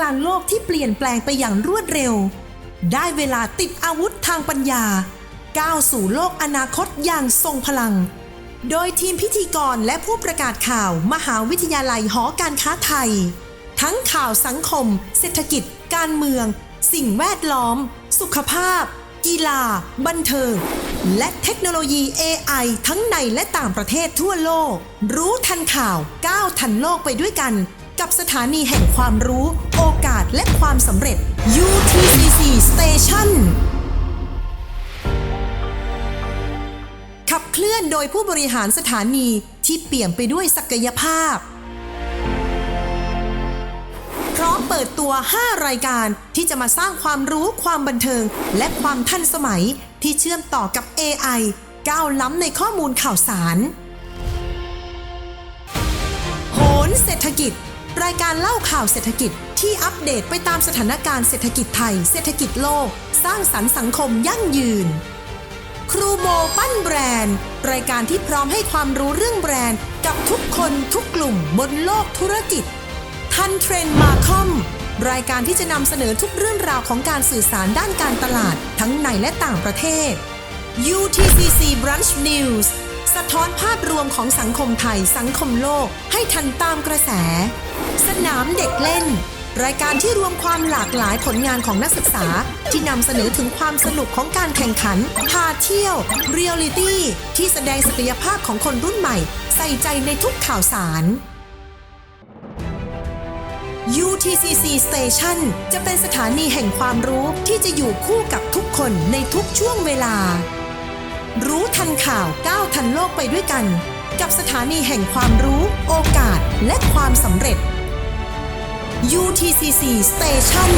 การณ์โลกที่เปลี่ยนแปลงไปอย่างรวดเร็ว ได้เวลาติดอาวุธทางปัญญา ก้าวสู่โลกอนาคตอย่างทรงพลัง โดยทีมพิธีกรและผู้ประกาศข่าวมหาวิทยาลัยหอการค้าไทย ทั้งข่าวสังคม เศรษฐกิจ การเมือง สิ่งแวดล้อม สุขภาพ กีฬา บันเทิงและเทคโนโลยี AI ทั้งในและต่างประเทศทั่วโลก รู้ทันข่าวก้าวทันโลกไปด้วยกัน กับสถานีแห่งความรู้ โอกาสและความสำเร็จ UTCC Station ขับเคลื่อนโดยผู้บริหารสถานีที่เปี่ยมไปด้วยศักยภาพ พร้อมเปิดตัว 5 รายการที่จะมาสร้างความรู้ความบันเทิง และความทันสมัยที่เชื่อมต่อกับ AI ก้าวล้ำในข้อมูลข่าวสาร โหนเศรษฐกิจ รายการเล่าข่าวเศรษฐกิจที่อัปเดตไปตามสถานการณ์เศรษฐกิจไทย เศรษฐกิจโลก สร้างสรรค์สังคมยั่งยืน ครูโบปั้นแบรนด์ รายการที่พร้อมให้ความรู้เรื่องแบรนด์ กับทุกคนทุกกลุ่มบนโลกธุรกิจ ทันเทรนด์มาคอมรายการที่จะนำเสนอทุกเรื่องราวของการสื่อสารด้านการตลาดทั้งในและต่างประเทศ UTCC Brunch News สะท้อนภาพรวมของสังคมไทยสังคมโลกให้ทันตามกระแส สนามเด็กเล่น รายการที่รวมความหลากหลายผลงานของนักศึกษา ที่นำเสนอถึงความสนุกของการแข่งขัน พาเที่ยว เรียลลิตี้ ที่แสดงศักยภาพของคนรุ่นใหม่ ใส่ใจในทุกข่าวสาร UTCC Station จะเป็นสถานีแห่งความรู้ที่จะอยู่คู่กับทุกคนในทุกช่วงเวลา รู้ทันข่าวก้าวทันโลกไปด้วยกัน กับสถานีแห่งความรู้โอกาสและความสำเร็จ UTCC Station